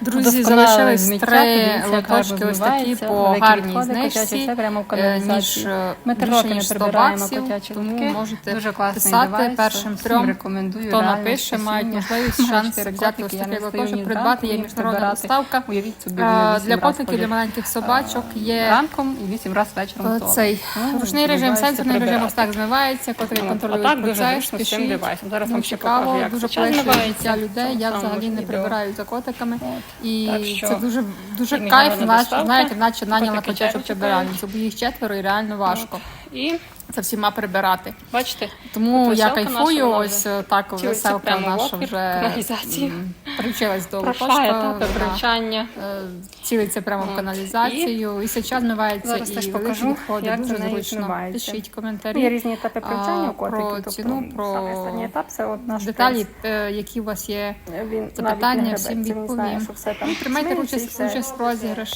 Друзі, залишились три лоточки ось такі по гарній знижці, е, ніж більше ніж 100 баксів, тому можете Дуже писати першим трьом, хто напише, мають можливість шанс взяти ось такий лоточок, придбати, є міжнародна доставка. Е, Для котиків, для маленьких е, собачок є ранком і вісім раз вечором. цей Ну, ручний режим, сенсорний режим ось так змивається, котики От, контролюють процес, пишіть. Зараз Ну, вам ще цікаво, покажу, як дуже змивається. людей. Я взагалі не прибираю за котиками. І Так що це дуже дуже кайф, наш, знаєте, наче наняла Котики котячу чекають. прибиральницю, бо їх четверо і реально важко І це всіма прибирати. бачите, Тому я кайфую, ось е, так веселка наша вже привчилась до да, привчання. е, цілиться прямо в каналізацію, і зараз змивається Зараз і покажу, відходи, як дуже зручно. Пишіть Є коментарі. різні етапи привчання у котиків. про тобто ціну, про етап це от наш Деталі, е, які у вас є. Він запитання, всім відповім. Ну, і участь, участь в розіграші.